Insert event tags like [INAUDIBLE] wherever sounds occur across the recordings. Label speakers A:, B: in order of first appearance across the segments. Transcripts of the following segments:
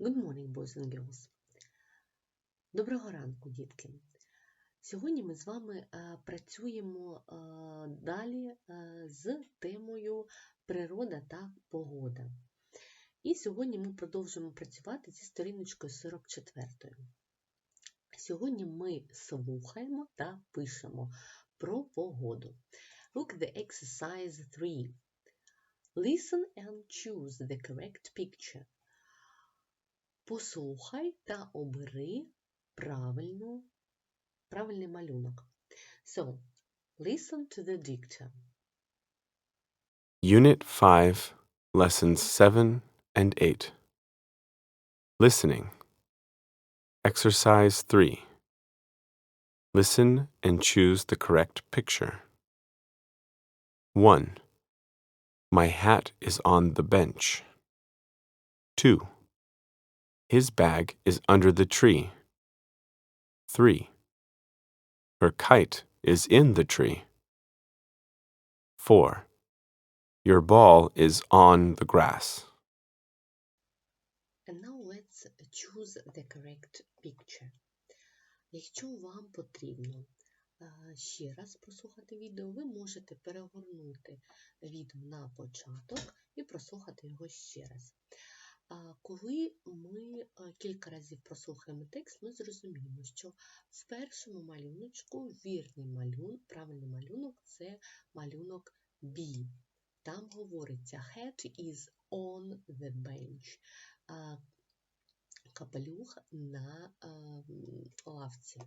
A: Good morning, boys and girls. Доброго ранку, дітки. Сьогодні ми з вами е, працюємо е, далі е, з темою природа та погода. І сьогодні ми продовжуємо працювати зі сторіночкою 44. Сьогодні ми слухаємо та пишемо про погоду. Look at the exercise 3. Listen and choose the correct picture. Послухай та обери правильну, правильний малюнок. So, listen to the dictum.
B: Unit 5, Lessons 7 and 8. Listening. Exercise 3. Listen and choose the correct picture. 1. My hat is on the bench. 2. His bag is under the tree. 3. Her kite is in the tree. 4. Your ball is on the grass.
A: And now let's choose the correct picture. Якщо вам потрібно е, ще раз прослухати відео, ви можете перегорнути відео на початок і прослухати його ще раз. Коли ми кілька разів прослухаємо текст, ми зрозуміємо, що в першому малюночку вірний малюнок, правильний малюнок це малюнок B. Там говориться hat is on the bench. Капелюх на лавці.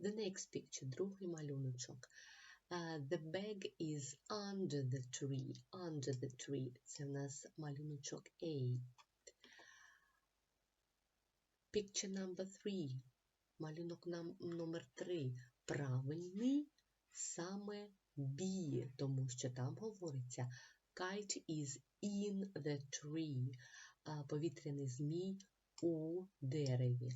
A: The next picture, другий малюночок. The bag is under the tree. Under the tree. Це в нас малюночок A. Picture number three. Малюнок нам номер 3. Правильний саме B, тому що там говориться kite is in the tree. А повітряний змій у дереві.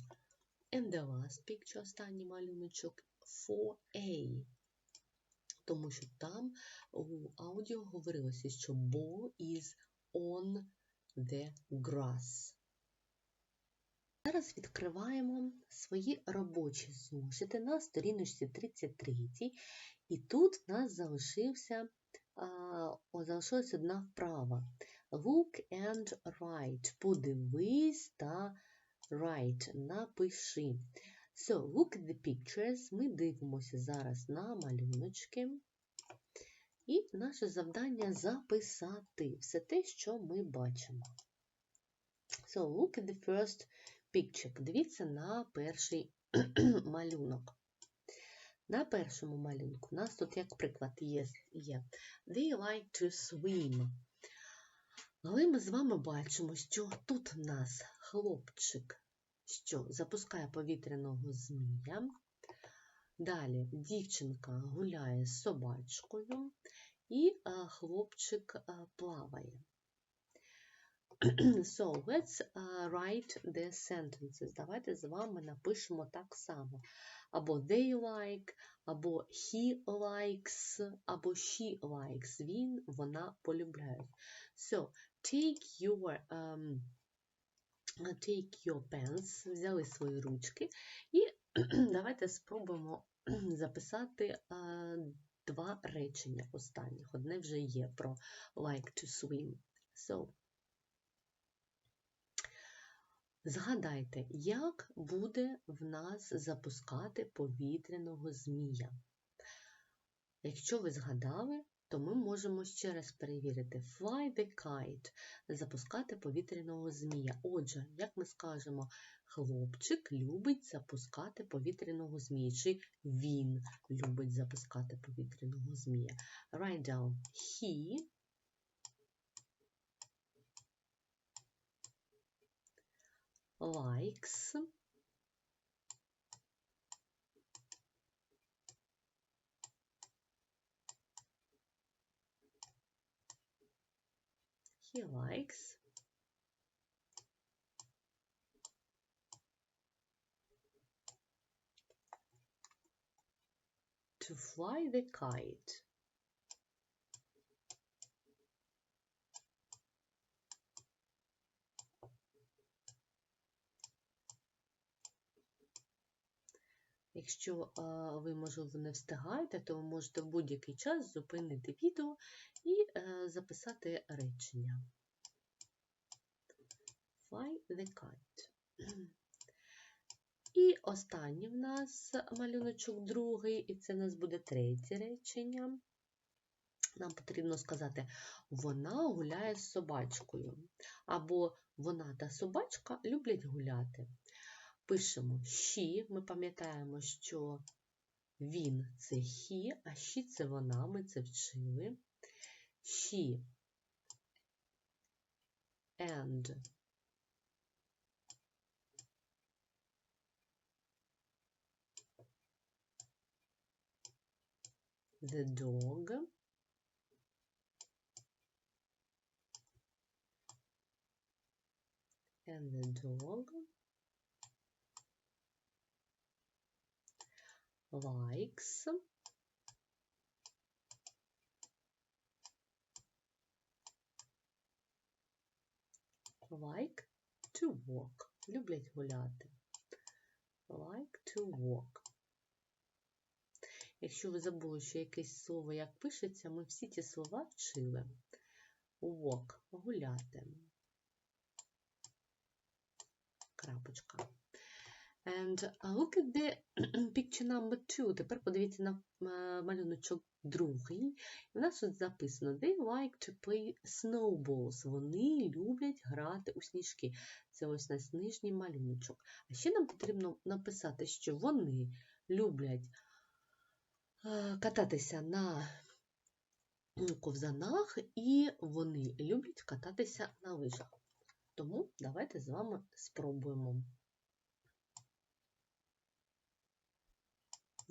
A: And the last picture, останній малюночок 4A. Тому що там у аудіо говорилося, що ball is on the grass. Зараз відкриваємо свої робочі зошити на сторіночці 33. І тут в нас залишився, о, залишилась одна вправа. Look and write. Подивись та write. Напиши. So, look at the pictures. Ми дивимося зараз на малюночки. І наше завдання записати все те, що ми бачимо. So, look at the first picture. Подивіться на перший [CLEARS THROAT] малюнок. На першому малюнку у нас тут, як приклад, є, They like to swim. Але ми з вами бачимо, що тут в нас хлопчик, що запускає повітряного змія. Далі дівчинка гуляє з собачкою, і хлопчик плаває. [CLEARS THROAT] So, let's uh, write the sentences. Давайте з вами напишемо так само. Або they like, або he likes, або she likes. Він, вона полюбляють. So, take your, um, take your pens, взяли свої ручки, і [CLEARS THROAT] давайте спробуємо [CLEARS THROAT] записати uh, два речення останніх. Одне вже є про like to swim. So, Згадайте, як буде в нас запускати повітряного змія. Якщо ви згадали, то ми можемо ще раз перевірити fly the kite, запускати повітряного змія. Отже, як ми скажемо, хлопчик любить запускати повітряного змія, чи він любить запускати повітряного змія. Write down he likes. He likes. To fly the kite Якщо а, ви, можливо, не встигаєте, то ви можете в будь-який час зупинити відео і е, записати речення. Fly the kite. І останній в нас малюночок другий, і це в нас буде третє речення. Нам потрібно сказати, вона гуляє з собачкою. Або вона та собачка люблять гуляти. Пишемо she, ми пам'ятаємо, що він це he, а she це вона, ми це вчили. She and the dog and the dog likes like to walk. Люблять гуляти. Like to walk. Якщо ви забули, що якесь слово як пишеться, ми всі ці слова вчили. Walk – гуляти. Крапочка. And look at the [CLEARS THROAT] picture number two. Тепер подивіться на е, малюночок другий. У нас тут записано They like to play snowballs. Вони люблять грати у сніжки. Це ось наш нижній малюночок. А ще нам потрібно написати, що вони люблять е, кататися на ковзанах, і вони люблять кататися на лижах. Тому давайте з вами спробуємо.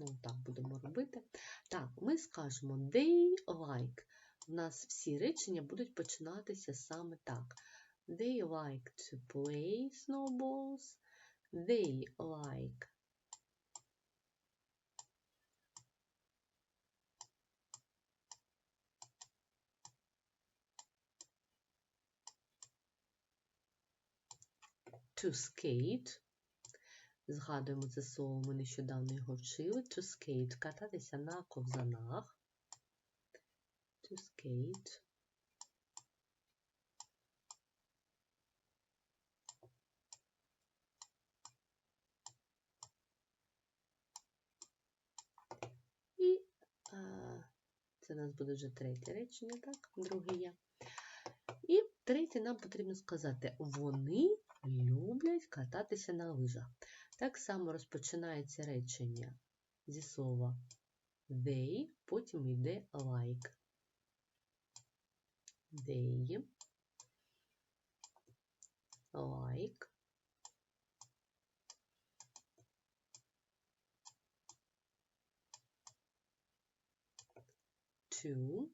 A: Ну, так будемо робити. Так, ми скажемо they like. У нас всі речення будуть починатися саме так. They like to play snowballs. They like to skate. Згадуємо це слово, ми нещодавно його вчили. To skate – кататися на ковзанах. To skate. І а, це у нас буде вже третє речення, так, друге є. І третє нам потрібно сказати, вони люблять кататися на лижах. Так само розпочинається речення зі слова they, потім йде like. They like to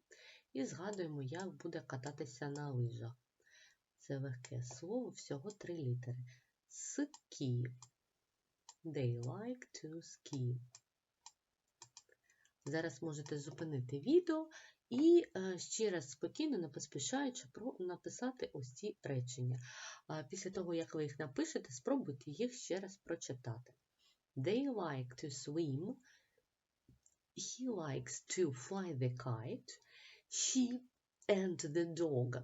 A: і згадуємо, як буде кататися на лижах. Це легке слово, всього три літери. Ski. They like to ski. Зараз можете зупинити відео і е, ще раз спокійно, не поспішаючи, написати ось ці речення. Після того, як ви їх напишете, спробуйте їх ще раз прочитати. They like to swim. He likes to fly the kite. She and the dog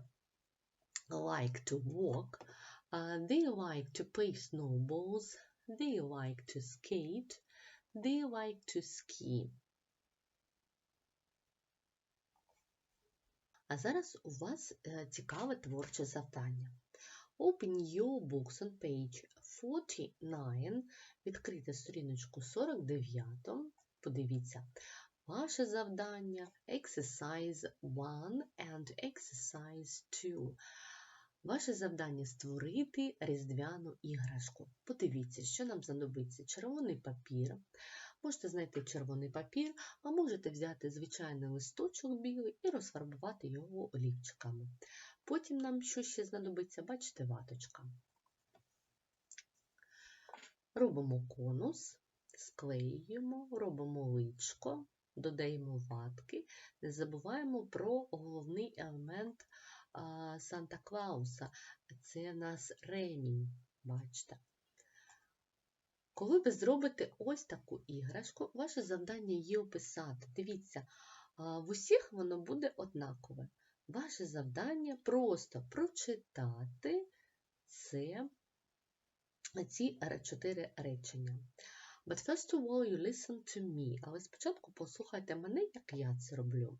A: like to walk. Uh, they like to play snowballs. They like to skate. They like to ski. А зараз у вас е, цікаве творче завдання. Open your books on page 49. Відкрийте сторіночку 49. Подивіться. Ваше завдання Exercise 1 and Exercise 2. Ваше завдання створити різдвяну іграшку. Подивіться, що нам знадобиться червоний папір. Можете знайти червоний папір, а можете взяти звичайний листочок білий і розфарбувати його олівчиками. Потім нам що ще знадобиться, бачите, ваточка. Робимо конус, склеюємо, робимо личко, додаємо ватки, не забуваємо про головний елемент Санта Клауса. Це у нас ремінь, бачите. Коли ви зробите ось таку іграшку, ваше завдання її описати. Дивіться, в усіх воно буде однакове. Ваше завдання просто прочитати це, ці чотири речення. But first of all, you listen to me. Але спочатку послухайте мене, як я це роблю.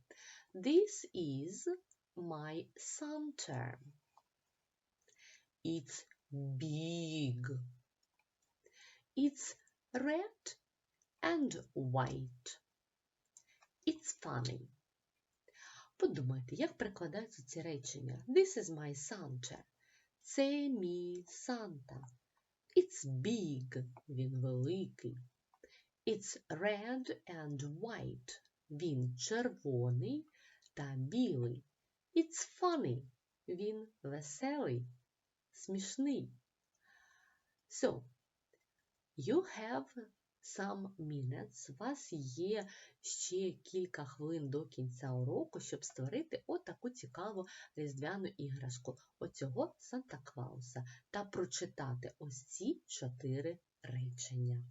A: This is my Santa. It's big. It's red and white. It's funny. Подумайте, як перекладаються ці речення. This is my Santa. Це мій Санта. It's big. Він великий. It's red and white. Він червоний та білий. It's funny. Він веселий, смішний. So, you have some minutes. У вас є ще кілька хвилин до кінця уроку, щоб створити отаку цікаву різдвяну іграшку оцього Санта Клауса та прочитати ось ці чотири речення.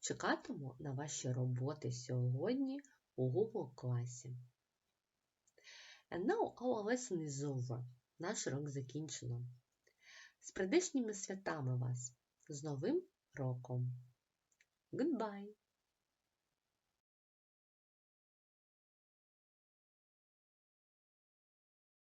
A: Чекатиму на ваші роботи сьогодні у Google класі. And now our lesson is over. Наш рок закінчено. З прийдешніми святами вас! З Новим роком! Goodbye!